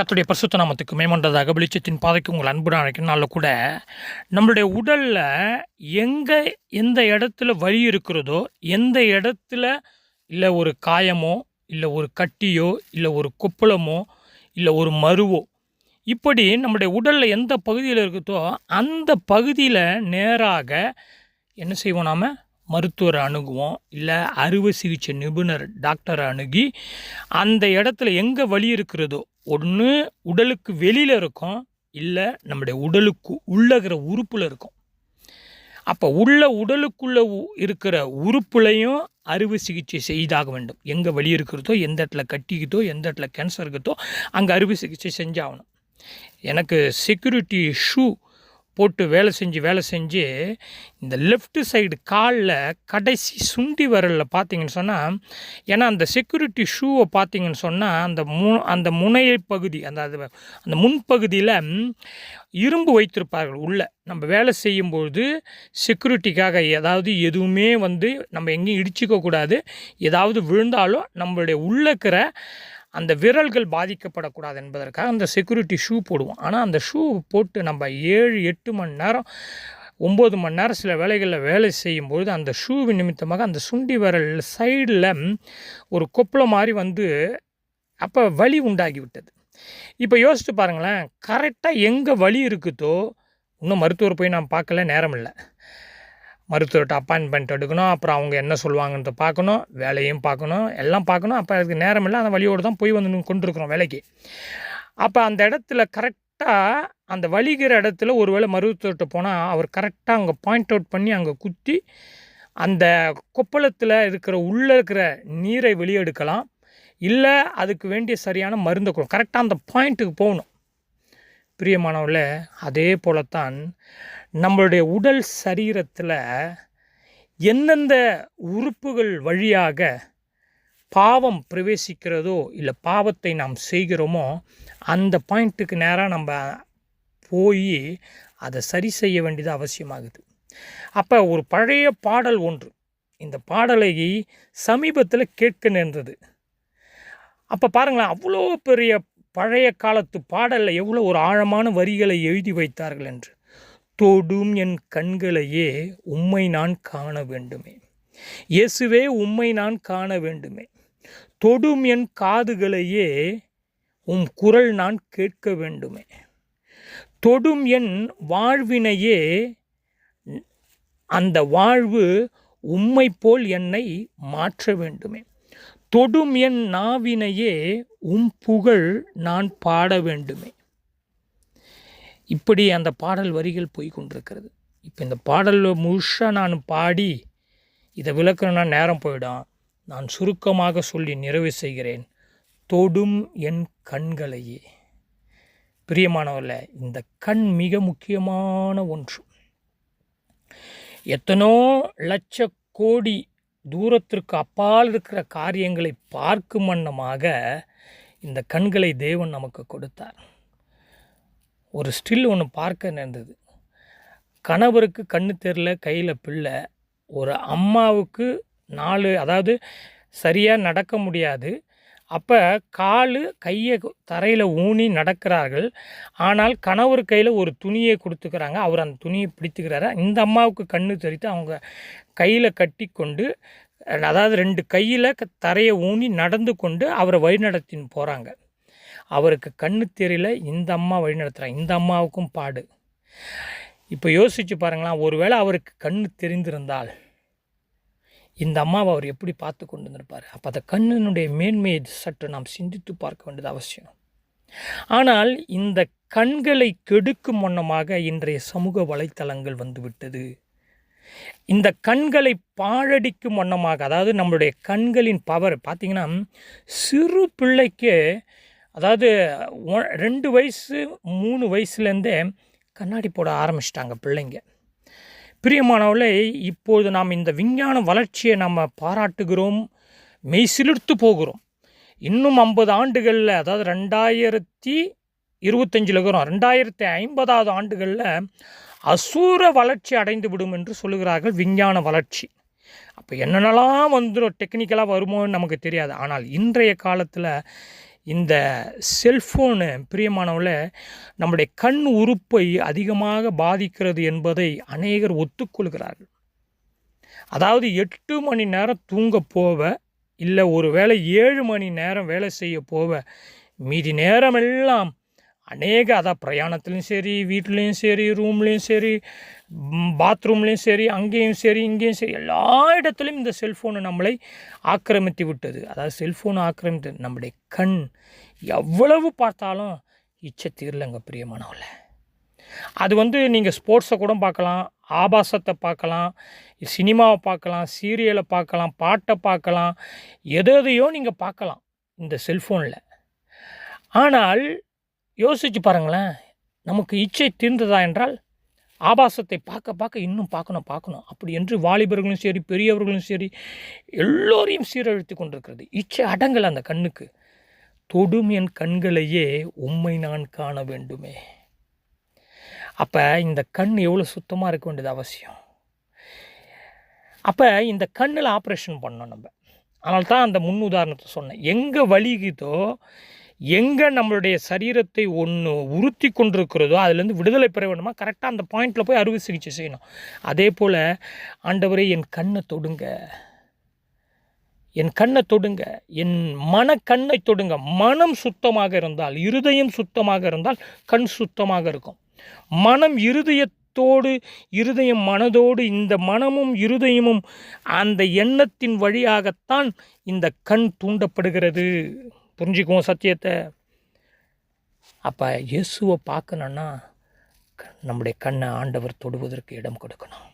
கத்துடைய பரிசுத்த நாமத்துக்கு மேம்பட்டதாக வெளிச்சத்தின் பாதைக்கு உங்கள் அன்புடன் அழைக்கனால கூட நம்மளுடைய உடலில் எங்கே எந்த இடத்துல வலி இருக்கிறதோ எந்த இடத்துல இல்லை ஒரு காயமோ இல்லை ஒரு கட்டியோ இல்லை ஒரு கொப்பளமோ இல்லை ஒரு மருவோ இப்படி நம்முடைய உடலில் எந்த பகுதியில் இருக்குதோ அந்த பகுதியில் நேராக என்ன செய்வோம் நாம்? மருத்துவரை அணுகுவோம் இல்லை அறுவை சிகிச்சை நிபுணர் டாக்டரை அணுகி அந்த இடத்துல எங்கே வலி இருக்கிறதோ ஒன்று உடலுக்கு வெளியில் இருக்கும் இல்லை நம்முடைய உடலுக்கு உள்ளகிற உறுப்பில் இருக்கும். அப்போ உள்ள உடலுக்குள்ளே இருக்கிற உறுப்புலையும் அறுவை சிகிச்சை செய்தாக வேண்டும். எங்கே வலி இருக்கிறதோ எந்த இடத்துல கட்டிக்கிட்டோ எந்த இடத்துல கேன்சர் இருக்குதோ அங்கே அறுவை சிகிச்சை செஞ்சாகணும். எனக்கு செக்யூரிட்டி ஷூ போட்டு வேலை செஞ்சு வேலை செஞ்சு இந்த லெஃப்ட் சைடு காலில் கடைசி சுண்டி வரலில் பார்த்தீங்கன்னு சொன்னால் ஏன்னா அந்த செக்யூரிட்டி ஷூவை பார்த்தீங்கன்னு சொன்னால் அந்த மு அந்த முனைய பகுதி அந்த அது அந்த முன்பகுதியில் இரும்பு வைத்திருப்பார்கள் உள்ளே. நம்ம வேலை செய்யும்பொழுது செக்யூரிட்டிக்காக ஏதாவது எதுவுமே வந்து நம்ம எங்கேயும் இடிச்சிக்கக்கூடாது. ஏதாவது விழுந்தாலும் நம்மளுடைய உள்ளக்கிற அந்த விரல்கள் பாதிக்கப்படக்கூடாது என்பதற்காக அந்த செக்யூரிட்டி ஷூ போடுவோம். ஆனால் அந்த ஷூ போட்டு நம்ம ஏழு எட்டு மணி நேரம் ஒம்பது மணி நேரம் சில வேலைகளில் வேலை செய்யும்பொழுது அந்த ஷூவின் நிமித்தமாக அந்த சுண்டி விரல் சைடில் ஒரு கொப்பளம் மாதிரி வந்து அப்போ வலி உண்டாகி விட்டது இப்போ யோசித்து பாருங்களேன் கரெக்டாக எங்கே வலி இருக்குதோ இன்னும் மருத்துவர் போய் நான் பார்க்கல நேரம் இல்லை. மருத்துவர்கிட்ட அப்பாயின்மெண்ட் எடுக்கணும். அப்புறம் அவங்க என்ன சொல்லுவாங்கன்றத பார்க்கணும். வேலையும் பார்க்கணும். எல்லாம் பார்க்கணும். அப்போ அதுக்கு நேரம் இல்லை. அந்த வழியோடு தான் போய் வந்து கொண்டிருக்கிறோம் வேலைக்கு. அப்போ அந்த இடத்துல கரெக்டாக அந்த வலிக்கிற இடத்துல ஒரு வேளை மருத்துவர்கிட்ட போனால் அவர் கரெக்டாக அங்கே பாயிண்ட் அவுட் பண்ணி அங்கே குத்தி அந்த கொப்பளத்தில் இருக்கிற உள்ளே இருக்கிற நீரை வெளியெடுக்கலாம். இல்லை அதுக்கு வேண்டிய சரியான மருந்தை கொடுக்கும் கரெக்டாக அந்த பாயிண்ட்டுக்கு போகணும். பிரியமானவர்களே அதே போலத்தான் நம்மளுடைய உடல் சரீரத்தில் எந்தெந்த உறுப்புகள் வழியாக பாவம் பிரவேசிக்கிறதோ இல்லை பாவத்தை நாம் செய்கிறோமோ அந்த பாயிண்ட்டுக்கு நேராக நம்ம போய் அதை சரி செய்ய வேண்டியது அவசியமாகுது. அப்போ ஒரு பழைய பாடல் ஒன்று. இந்த பாடலை சமீபத்தில் கேட்க நேர்ந்தது. அப்போ பாருங்களேன் அவ்வளோ பெரிய பழைய காலத்து பாடலில் எவ்வளோ ஒரு ஆழமான வரிகளை எழுதி வைத்தார்கள் என்று. தொடும் என் கண்களையே உம்மை நான் காண வேண்டுமே. இயேசுவே உம்மை நான் காண வேண்டுமே. தொடும் என் காதுகளையே உம் குரல் நான் கேட்க வேண்டுமே. தொடும் என் வாழ்வினையே அந்த வாழ்வு உம்மை போல் என்னை மாற்ற வேண்டுமே. தொடும் என் நாவினையே உம் புகழ் நான் பாட வேண்டுமே. இப்படி அந்த பாடல் வரிகள் போய்கொண்டிருக்கிறது. இப்போ இந்த பாடலில் முழுசாக நான் பாடி இதை விளக்கணும்னா நேரம் போயிடும். நான் சுருக்கமாக சொல்லி நிறைவு செய்கிறேன். தொடும் என் கண்களையே. பிரியமானவர்கள இந்த கண் மிக முக்கியமான ஒன்று. எத்தனோ லட்ச கோடி தூரத்திற்கு அப்பால் இருக்கிற காரியங்களை பார்க்கும் வண்ணமாக இந்த கண்களை தேவன் நமக்கு கொடுத்தார். ஒரு ஸ்டில் ஒன்று பார்க்க நேர்ந்தது. கணவருக்கு கண்ணு தெரில கையில் பிள்ளை. ஒரு அம்மாவுக்கு நாலு அதாவது சரியாக நடக்க முடியாது. அப்போ கால் கையை தரையில் ஊனி நடக்கிறார்கள். ஆனால் கணவர் கையில் ஒரு துணியை கொடுத்துக்கிறாங்க. அவர் அந்த துணியை பிடித்துக்கிறாரு. இந்த அம்மாவுக்கு கண்ணு தெரித்து அவங்க கையில் கட்டி கொண்டு அதாவது ரெண்டு கையில் தரையை ஊனி நடந்து கொண்டு அவரை வழிநடத்தின்னு போகிறாங்க அவருக்கு கண்ணு தெரியல இந்த அம்மா வழிநடத்துகிறாங்க இந்த அம்மாவுக்கும் பாடு. இப்போ யோசித்து பாருங்களேன் ஒருவேளை அவருக்கு கண்ணு தெரிந்திருந்தால் இந்த அம்மாவை அவர் எப்படி பார்த்து கொண்டு வந்திருப்பார்? அப்போ அந்த கண்ணினுடைய மேன்மையை சற்று நாம் சிந்தித்து பார்க்க வேண்டியது அவசியம். ஆனால் இந்த கண்களை கெடுக்கும் வண்ணமாக இன்றைய சமூக வலைத்தளங்கள் வந்துவிட்டது. இந்த கண்களை பாழடிக்கும் வண்ணமாக அதாவது நம்மளுடைய கண்களின் பவர் பார்த்திங்கன்னா சிறு பிள்ளைக்கு அதாவது ரெண்டு வயசு மூணு வயசுலேருந்தே கண்ணாடி போட ஆரம்பிச்சிட்டாங்க பிள்ளைங்க. பிரியமானவர்களே இப்போது நாம் இந்த விஞ்ஞான வளர்ச்சியை நம்ம பாராட்டுகிறோம் மெய் சிலிர்த்து போகிறோம். இன்னும் ஐம்பது ஆண்டுகளில் அதாவது ரெண்டாயிரத்தி இருபத்தஞ்சில் இருக்கிறோம். ரெண்டாயிரத்தி ஐம்பதாவது ஆண்டுகளில் அசூர வளர்ச்சி அடைந்து விடும் என்று சொல்லுகிறார்கள் விஞ்ஞான வளர்ச்சி. அப்போ என்னென்னலாம் வந்துடும் டெக்னிக்கலாக வருமோன்னு நமக்கு தெரியாது. ஆனால் இன்றைய காலத்தில் இந்த செல்ஃபோனு பிரியமானவில் நம்முடைய கண் உறுப்பை அதிகமாக பாதிக்கிறது என்பதை அநேகர் ஒத்துக்கொள்கிறார்கள். அதாவது எட்டு மணி நேரம் தூங்க போவ இல்லை ஒரு வேளை ஏழு மணி நேரம் வேலை செய்ய போவ மீதி நேரமெல்லாம் அநேக அதான் பிரயாணத்துலேயும் சரி வீட்லேயும் சரி ரூம்லேயும் சரி பாத்ரூம்லேயும் சரி அங்கேயும் சரி இங்கேயும் சரி எல்லா இடத்துலையும் இந்த செல்ஃபோனை நம்மளை ஆக்கிரமித்து விட்டது. அதாவது செல்ஃபோன் ஆக்கிரமித்தது. நம்முடைய கண் எவ்வளவு பார்த்தாலும் இச்சை தீரலைங்க பிரியமானவில் அது வந்து நீங்கள் ஸ்போர்ட்ஸை கூட பார்க்கலாம் ஆபாசத்தை பார்க்கலாம் சினிமாவை பார்க்கலாம் சீரியலை பார்க்கலாம் பாட்டை பார்க்கலாம் எது எதையோ நீங்கள் பார்க்கலாம் இந்த செல்ஃபோனில் ஆனால் யோசிச்சு பாருங்களேன். நமக்கு இச்சை தீர்ந்ததா என்றால் ஆபாசத்தை பார்க்க பார்க்க இன்னும் பார்க்கணும் பார்க்கணும். அப்படி என்று வாலிபர்களும் சரி பெரியவர்களும் சரி எல்லோரையும் சீரழித்து கொண்டிருக்கிறது. இச்சை அடங்கல் அந்த கண்ணுக்கு. தொடும் என் கண்களையே உம்மை நான் காண வேண்டுமே. அப்போ இந்த கண் எவ்வளோ சுத்தமாக இருக்க வேண்டியது அவசியம்? அப்போ இந்த கண்ணில் ஆப்ரேஷன் பண்ணோம் நம்ம. அதனால தான் அந்த முன் உதாரணத்தை சொன்னேன். எங்கே வலிக்குதோ எங்கே நம்மளுடைய சரீரத்தை ஒன்று உறுத்தி கொண்டிருக்கிறதோ அதுலேருந்து விடுதலை பெற வேண்டுமா? கரெக்டாக அந்த பாயிண்டில் போய் அறுவை சிகிச்சை செய்யணும். அதே போல் ஆண்டவரே என் கண்ணை தொடுங்க. என் கண்ணை தொடுங்க. என் மன கண்ணை தொடுங்க. மனம் சுத்தமாக இருந்தால் இருதயம் சுத்தமாக இருந்தால் கண் சுத்தமாக இருக்கும். மனம் இருதயத்தோடு இருதயம் மனதோடு இந்த மனமும் இருதயமும் அந்த எண்ணத்தின் வழியாகத்தான் இந்த கண் தூண்டப்படுகிறது. புரிஞ்சுக்குவோம் சத்தியத்தை. அப்போ இயேசுவை பார்க்கணுன்னா நம்முடைய கண்ணை ஆண்டவர் தொடுவதற்கு இடம் கொடுக்கணும்.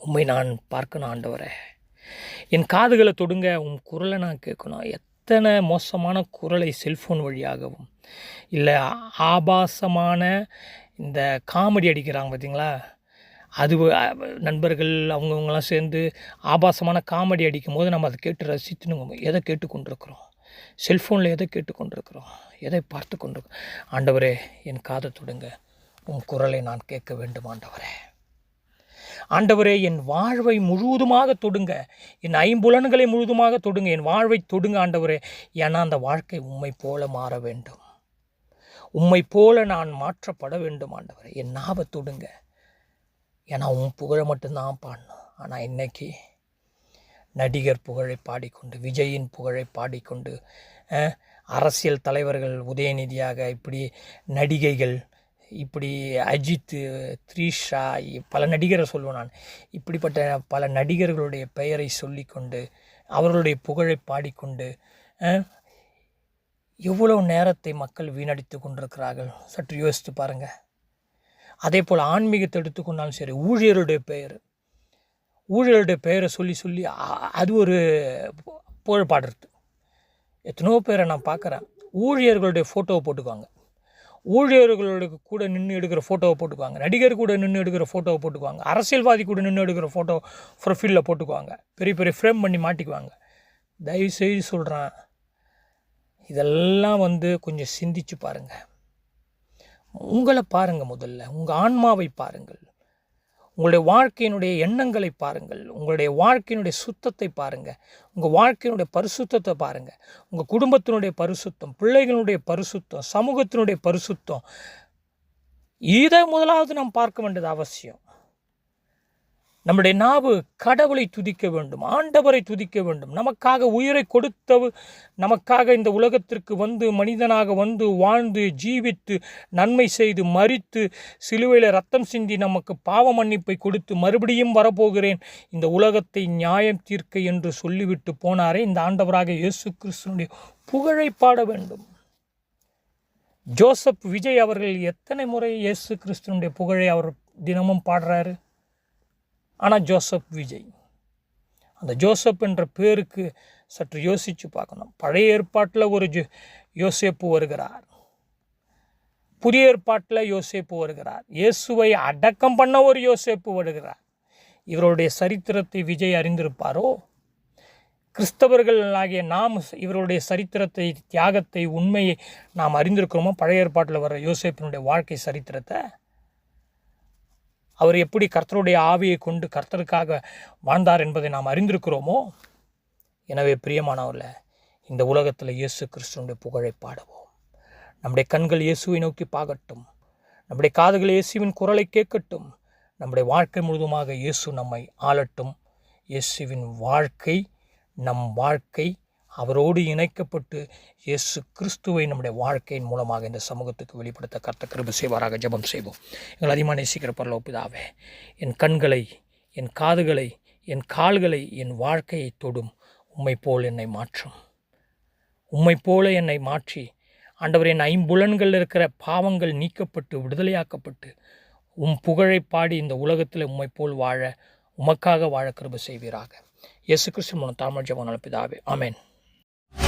உண்மை நான் பார்க்கணும் ஆண்டவரை. என் காதுகளை தொடுங்க உன் குரலை நான் கேட்கணும். எத்தனை மோசமான குரலை செல்ஃபோன் வழியாகவும் இல்லை ஆபாசமான இந்த காமெடி அடிக்கிறாங்க பார்த்தீங்களா அது நண்பர்கள் அவங்கவுங்களாம் சேர்ந்து ஆபாசமான காமெடி அடிக்கும் போது நம்ம அதை கேட்டு ரசித்துன்னு எதை கேட்டு கொண்டிருக்கிறோம் செல்ஃபோனில் எதை கேட்டுக்கொண்டிருக்கிறோம்? எதை பார்த்து கொண்டிருக்கிறோம் ஆண்டவரே என் காதை தொடுங்க. உன் குரலை நான் கேட்க வேண்டும் ஆண்டவரே. ஆண்டவரே என் வாழ்வை முழுவதுமாக தொடுங்க. என் ஐம்புலன்களை முழுவதுமாக தொடுங்க. என் வாழ்வை தொடுங்க ஆண்டவரே. ஏன்னா அந்த வாழ்க்கை உம்மை போல மாற வேண்டும். உம்மை போல நான் மாற்றப்பட வேண்டும் ஆண்டவரே. என் நாவை தொடுங்க. ஏன்னா உன் புகழை மட்டும்தான் பாடணும். ஆனால் இன்னைக்கு நடிகர் புகழை பாடிக்கொண்டு விஜயின் புகழை பாடிக்கொண்டு அரசியல் தலைவர்கள் உதயநிதியாக இப்படி நடிகைகள் இப்படி அஜித் த்ரீஷா பல நடிகரை சொல்லுவேன் நான். இப்படிப்பட்ட பல நடிகர்களுடைய பெயரை சொல்லிக்கொண்டு அவர்களுடைய புகழை பாடிக்கொண்டு எவ்வளவு நேரத்தை மக்கள் வீணடித்து கொண்டிருக்கிறார்கள்? சற்று யோசித்து பாருங்கள் அதே போல் ஆன்மீகத்தை எடுத்துக்கொண்டாலும் சரி ஊழியருடைய பெயர் ஊழலுடைய பெயரை சொல்லி சொல்லி அது ஒரு புகழ் பாடுறது எத்தனையோ பேரை நான் பார்க்குறேன். ஊழியர்களுடைய ஃபோட்டோவை போட்டுக்குவாங்க. ஊழியர்களுடைய கூட நின்று எடுக்கிற ஃபோட்டோவை போட்டுக்குவாங்க. நடிகர் கூட நின்று எடுக்கிற ஃபோட்டோவை போட்டுக்குவாங்க. அரசியல்வாதி கூட நின்று எடுக்கிற ஃபோட்டோ ப்ரொஃபைலில் போட்டுக்குவாங்க. பெரிய பெரிய ஃப்ரேம் பண்ணி மாட்டிக்குவாங்க. தயவு செய்து சொல்கிறேன் இதெல்லாம் வந்து கொஞ்சம் சிந்திச்சு பாருங்கள் உங்களை பாருங்கள் முதல்ல. உங்கள் ஆன்மாவை பாருங்கள். உங்களுடைய வாழ்க்கையினுடைய எண்ணங்களை பாருங்கள். உங்களுடைய வாழ்க்கையினுடைய சுத்தத்தை பாருங்கள் உங்கள் வாழ்க்கையினுடைய பரிசுத்தத்தை பாருங்கள் உங்கள் குடும்பத்தினுடைய பரிசுத்தம் பிள்ளைகளுடைய பரிசுத்தம் சமூகத்தினுடைய பரிசுத்தம். இதை முதலாவது நாம் பார்க்க வேண்டியது அவசியம். நம்முடைய நாவு கடவுளை துதிக்க வேண்டும் ஆண்டவரை துதிக்க வேண்டும். நமக்காக உயிரை கொடுத்தவு நமக்காக இந்த உலகத்திற்கு வந்து மனிதனாக வந்து வாழ்ந்து ஜீவித்து நன்மை செய்து மறித்து சிலுவையில் ரத்தம் சிந்தி நமக்கு பாவ மன்னிப்பை கொடுத்து மறுபடியும் வரப்போகிறேன். இந்த உலகத்தை நியாயம் தீர்க்க என்று சொல்லிவிட்டு போனாரே இந்த ஆண்டவராக இயேசு கிறிஸ்துனுடைய புகழை பாட வேண்டும். ஜோசப் விஜய் அவர்கள் எத்தனை முறை இயேசு கிறிஸ்துனுடைய புகழை அவர் தினமும் பாடுறாரு? ஆனால் ஜோசப் விஜய். அந்த ஜோசப் என்ற பேருக்கு சற்று யோசித்து பார்க்கணும். பழைய ஏற்பாட்டில் ஒரு ஜோ யோசேப்பு வருகிறார். புதிய ஏற்பாட்டில் யோசேப்பு வருகிறார். இயேசுவை அடக்கம் பண்ண ஒரு யோசேப்பு வருகிறார். இவருடைய சரித்திரத்தை விஜய் அறிந்திருப்பாரோ? கிறிஸ்தவர்கள் ஆகிய நாம் இவருடைய சரித்திரத்தை தியாகத்தை உண்மையை நாம் அறிந்திருக்கிறோமோ? பழைய ஏற்பாட்டில் வர யோசேப்பினுடைய வாழ்க்கை சரித்திரத்தை அவர் எப்படி கர்த்தருடைய ஆவியை கொண்டு கர்த்தருக்காக வாழ்ந்தார் என்பதை நாம் அறிந்திருக்கிறோமோ? எனவே பிரியமானவர்கள இந்த உலகத்தில் இயேசு கிறிஸ்துவனுடைய புகழை பாடுவோம். நம்முடைய கண்கள் இயேசுவை நோக்கி பார்க்கட்டும் நம்முடைய காதுகள் இயேசுவின் குரலை கேட்கட்டும். நம்முடைய வாழ்க்கை முழுவதுமாக இயேசு நம்மை ஆளட்டும். இயேசுவின் வாழ்க்கை நம் வாழ்க்கை அவரோடு இணைக்கப்பட்டு இயேசு கிறிஸ்துவை நம்முடைய வாழ்க்கையின் மூலமாக இந்த சமூகத்துக்கு வெளிப்படுத்த கர்த்த கிருப செய்வாராக ஜெபம் செய்வோம். எங்கள் அதிகமாக நேசிக்கிற பரலோ பிதாவே என் கண்களை என் காதுகளை என் கால்களை என் வாழ்க்கையை தொடும். உம்மை போல் என்னை மாற்றும். உம்மை போல என்னை மாற்றி. ஆண்டவர் என் ஐம்புலன்களில் இருக்கிற பாவங்கள் நீக்கப்பட்டு விடுதலையாக்கப்பட்டு உம் புகழை பாடி இந்த உலகத்தில் உம்மை போல் வாழ உமக்காக வாழ கிருப செய்வீராக. இயேசு கிறிஸ்து மூலம் தாமல் ஜெபம் பிதாவே 了。